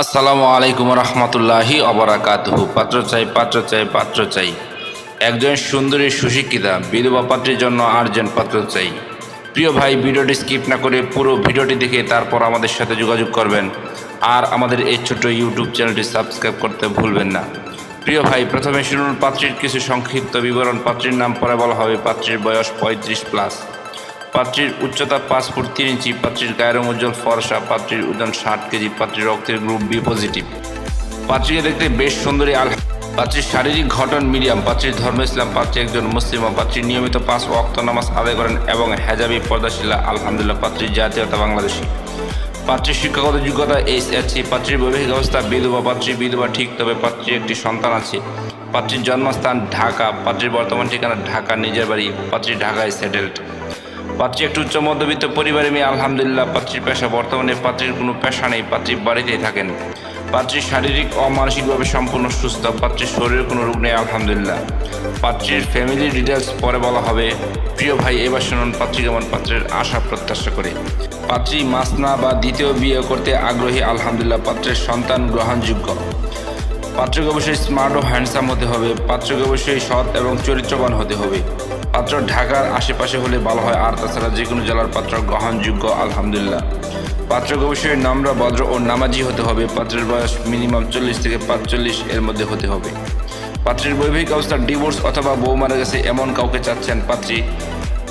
আসসালামু আলাইকুম রহমতুল্লাহি অবরাকাতহু পাত্র চাই পাত্র চাই পাত্র চাই। একজন সুন্দরী সুশিক্ষিতা, বিধবা পাত্রের জন্য আর্জেন্ট পাত্র চাই। প্রিয় ভাই, ভিডিওটি স্কিপ না করে পুরো ভিডিওটি দেখে তারপর আমাদের সাথে যোগাযোগ করবেন। আর আমাদের এই ছোট্ট ইউটিউব চ্যানেলটি সাবস্ক্রাইব করতে ভুলবেন না। প্রিয় ভাই, প্রথমে শুনুন, পাত্রীর কিছু সংক্ষিপ্ত বিবরণ। পাত্রীর নাম পরে বলা হবে, পাত্রীর বয়স পঁয়ত্রিশ প্লাস। পাত্রীর উচ্চতা পাঁচ ফুট তিন ইঞ্চি, পাত্রীর গায়ের উজ্জ্বল ফর্সা, পাত্রীর ওজন ষাট কেজি, পাত্রীর রক্তের গ্রুপ বি পজিটিভ। পাত্রীকে দেখতে বেশ সুন্দরী আল পাত্রীর শারীরিক ঘটন মিডিয়াম, পাত্রীর ধর্ম ইসলাম, পাত্রী একজন মুসলিম পাত্রী নিয়মিত পাঁচ ওয়াক্ত নামাজ আদায় করেন এবং হেজাবি, পর্দাশিলা, আলহামদুলিল্লাহ পাত্রীর জাতীয়তা বাংলাদেশী। পাত্রীর শিক্ষাগত যোগ্যতা এইচ এসি পাত্রীর বৈবাহিক অবস্থা বিধবা, পাত্রী বিধবা ঠিক, তবে পাত্রীর একটি সন্তান আছে। পাত্রীর জন্মস্থান ঢাকা, পাত্রীর বর্তমান ঠিকানা ঢাকা, নিজের বাড়ি পাত্রী ঢাকায় সেটেলড। পাত্রী একটু উচ্চ মধ্যবিত্ত পরিবারে মেয়ে, আলহামদুলিল্লাহ, পাত্রীর পেশা বর্তমানে পাত্রীর কোনো পেশা নেই, পাত্রী বাড়িতেই থাকেন। পাত্রী শারীরিক ও মানসিকভাবে সম্পূর্ণ সুস্থ, পাত্রীর শরীরে কোনো রোগ নেই, আলহামদুলিল্লাহ। পাত্রীর ফ্যামিলি ডিটেলস পরে বলা হবে। প্রিয় ভাই, এবার শুনুন পাত্রী কেমন পাত্রের আশা প্রত্যাশা করে। পাত্রী মাসনা বা দ্বিতীয় বিয়ে করতে আগ্রহী, আলহামদুলিল্লাহ, পাত্রের সন্তান গ্রহণযোগ্য। পাত্রকে অবশ্যই স্মার্ট ও হ্যান্ডসাম হতে হবে। পাত্রকে অবশ্যই সৎ এবং চরিত্রবান হতে হবে। পাত্র ঢাকার আশেপাশে হলে ভালো হয়। আর তাছাড়া যে কোনো জেলার পাত্র গ্রহণযোগ্য, আলহামদুলিল্লাহ। পাত্রকে অবশ্যই নম্র, ভদ্র ও নামাজি হতে হবে। পাত্রের বয়স মিনিমাম চল্লিশ থেকে পাঁচচল্লিশ এর মধ্যে হতে হবে। পাত্রের বৈবাহিক অবস্থা, ডিভোর্স অথবা বউ মারা গেছে এমন কাউকে চাচ্ছেন পাত্রী।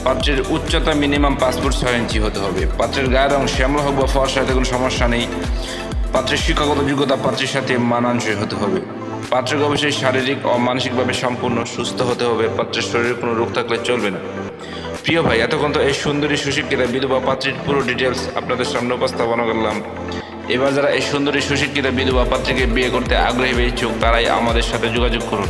পাত্রের উচ্চতা মিনিমাম পাঁচ ফুট ছয় ইঞ্চি হতে হবে। পাত্রের গায়ের রং শ্যামলা হোক বা ফর্সা, এতে কোনো সমস্যা নেই। পাত্রের শিক্ষাগত যোগ্যতা পাত্রের সাথে মানানসই হতে হবে। পাত্রকে অবশ্যই শারীরিক ও মানসিকভাবে সম্পূর্ণ সুস্থ হতে হবে, পাত্রের শরীরে কোনো রোগ থাকলে চলবে না। প্রিয় ভাই, এতক্ষণ তো এই সুন্দরী সুশিক্ষিতা বিধবা পাত্রীর পুরো ডিটেলস আপনাদের সামনে উপস্থাপনা করলাম। এবার যারা এই সুন্দরী সুশিক্ষিতা বিধবা পাত্রীকে বিয়ে করতে আগ্রহী ইচ্ছুক, তারাই আমাদের সাথে যোগাযোগ করুন।